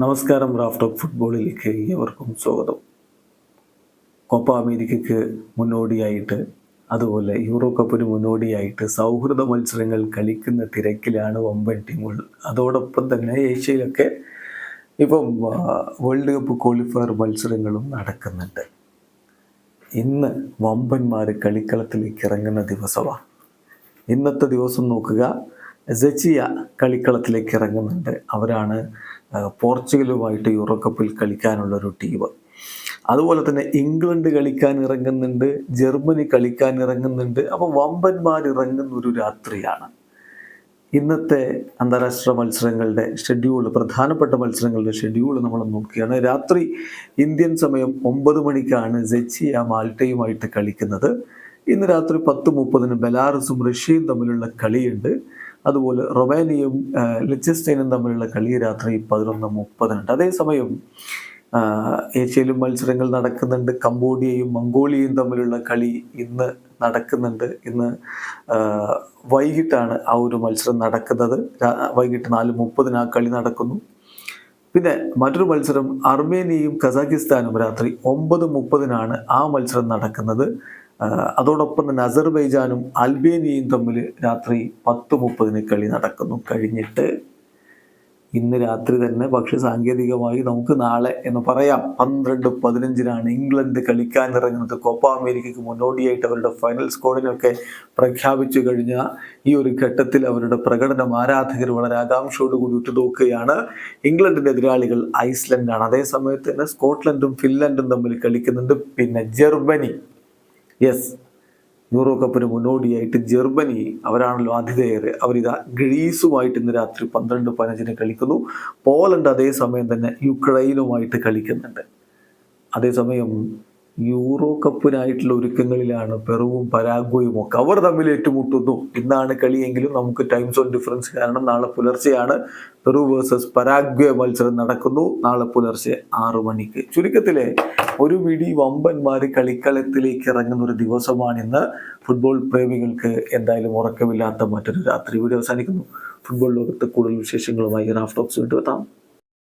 നമസ്കാരം raft of ഫുട്ബോളിലേക്ക് ഏവർക്കും സ്വാഗതം. കോപ്പ അമേരിക്കയ്ക്ക് മുന്നോടിയായിട്ട് അതുപോലെ യൂറോ കപ്പിന് മുന്നോടിയായിട്ട് സൗഹൃദ മത്സരങ്ങൾ കളിക്കുന്ന തിരക്കിലാണ് വമ്പൻ ടീമുകൾ. അതോടൊപ്പം തന്നെ ഏഷ്യയിലൊക്കെ ഇപ്പം വേൾഡ് കപ്പ് ക്വാളിഫയർ മത്സരങ്ങളും നടക്കുന്നുണ്ട്. ഇന്ന് വമ്പന്മാർ കളിക്കളത്തിലേക്ക് ഇറങ്ങുന്ന ദിവസമാണ് ഇന്നത്തെ ദിവസം നോക്കുക. സെച്ചിയ കളിക്കളത്തിലേക്ക് ഇറങ്ങുന്നുണ്ട്. അവരാണ് പോർച്ചുഗലുമായിട്ട് യൂറോ കപ്പിൽ കളിക്കാനുള്ള ഒരു ടീം. അതുപോലെ തന്നെ ഇംഗ്ലണ്ട് കളിക്കാൻ ഇറങ്ങുന്നുണ്ട് ജർമ്മനി കളിക്കാൻ ഇറങ്ങുന്നുണ്ട്. അപ്പോൾ വമ്പന്മാർ ഇറങ്ങുന്ന ഒരു രാത്രിയാണ്. ഇന്നത്തെ അന്താരാഷ്ട്ര മത്സരങ്ങളുടെ ഷെഡ്യൂൾ പ്രധാനപ്പെട്ട മത്സരങ്ങളുടെ ഷെഡ്യൂൾ നമ്മൾ നോക്കുകയാണ്. രാത്രി ഇന്ത്യൻ സമയം ഒമ്പത് മണിക്കാണ് ജെച്ചിയ മാൽട്ടയുമായിട്ട് കളിക്കുന്നത്. ഇന്ന് രാത്രി പത്ത് മുപ്പതിന് ബെലാറസും റഷ്യയും തമ്മിലുള്ള കളിയുണ്ട്. അതുപോലെ ആ, ലിച്ചസ്റ്റൈനും തമ്മിലുള്ള കളി രാത്രി പതിനൊന്ന് മുപ്പതിനുണ്ട്. അതേസമയം ഏഷ്യയിലും മത്സരങ്ങൾ നടക്കുന്നുണ്ട്. കംബോഡിയയും മംഗോളിയയും തമ്മിലുള്ള കളി ഇന്ന് നടക്കുന്നുണ്ട്. ഇന്ന് വൈകിട്ടാണ് ആ ഒരു മത്സരം നടക്കുന്നത്. വൈകിട്ട് നാല് മുപ്പതിന് ആ കളി നടക്കുന്നു. പിന്നെ മറ്റൊരു മത്സരം അർമേനിയയും കസാഖിസ്ഥാനും രാത്രി ഒമ്പത് മുപ്പതിനാണ് ആ മത്സരം നടക്കുന്നത്. അതോടൊപ്പം തന്നെ അസർബൈജാനും അൽബേനിയയും തമ്മിൽ രാത്രി പത്ത് മുപ്പതിന് കളി നടക്കുന്നു. കഴിഞ്ഞിട്ട് ഇന്ന് രാത്രി തന്നെ പക്ഷെ സാങ്കേതികമായി നമുക്ക് നാളെ എന്ന് പറയാം. പന്ത്രണ്ട് പതിനഞ്ചിനാണ് ഇംഗ്ലണ്ട് കളിക്കാൻ ഇറങ്ങുന്നത് കോപ്പ അമേരിക്കയ്ക്ക് മുന്നോടിയായിട്ട് അവരുടെ ഫൈനൽ സ്കോഡിനൊക്കെ പ്രഖ്യാപിച്ചു കഴിഞ്ഞ ഈ ഒരു ഘട്ടത്തിൽ അവരുടെ പ്രകടനം ആരാധകർ വളരെ ആകാംക്ഷയോടുകൂടി ഉറ്റുനോക്കുകയാണ്. ഇംഗ്ലണ്ടിന്റെ എതിരാളികൾ ഐസ്ലൻഡാണ്. അതേസമയത്ത് തന്നെ സ്കോട്ട്ലൻഡും ഫിൻലൻഡും തമ്മിൽ കളിക്കുന്നുണ്ട്. പിന്നെ ജർമ്മനി. യെസ് യൂറോ കപ്പിന് മുന്നോടിയായിട്ട് ജർമ്മനി അവരാണല്ലോ ആതിഥേയർ. അവരിതാ ഗ്രീസുമായിട്ട് ഇന്ന് രാത്രി പന്ത്രണ്ട് പതിനഞ്ചിന് കളിക്കുന്നു. പോലണ്ട് അതേസമയം തന്നെ യുക്രൈനുമായിട്ട് കളിക്കുന്നുണ്ട്. അതേസമയം യൂറോ കപ്പിനായിട്ടുള്ള ഒരുക്കങ്ങളിലാണ് പെറുവും പരാഗ്വയും ഒക്കെ അവർ തമ്മിൽ ഏറ്റുമുട്ടുന്നു. ഇന്നാണ് കളിയെങ്കിലും നമുക്ക് ടൈം സോൺ ഡിഫറൻസ് കാരണം നാളെ പുലർച്ചെയാണ് പെറു വേഴ്സസ് പരാഗ്വ മത്സരം നടക്കുന്നു. നാളെ പുലർച്ചെ ആറു മണിക്ക്. ചുരുക്കത്തിലെ ഒരു വിടി വമ്പന്മാർ കളിക്കളത്തിലേക്ക് ഇറങ്ങുന്ന ഒരു ദിവസമാണിന്ന് ഫുട്ബോൾ പ്രേമികൾക്ക് എന്തായാലും ഉറക്കമില്ലാത്ത മറ്റൊരു രാത്രി. വീഡിയോ അവസാനിക്കുന്നു. ഫുട്ബോൾ ലോകത്ത് കൂടുതൽ വിശേഷങ്ങളുമായി റാഫ്റ്റോക്സ് വീണ്ടും എത്താം.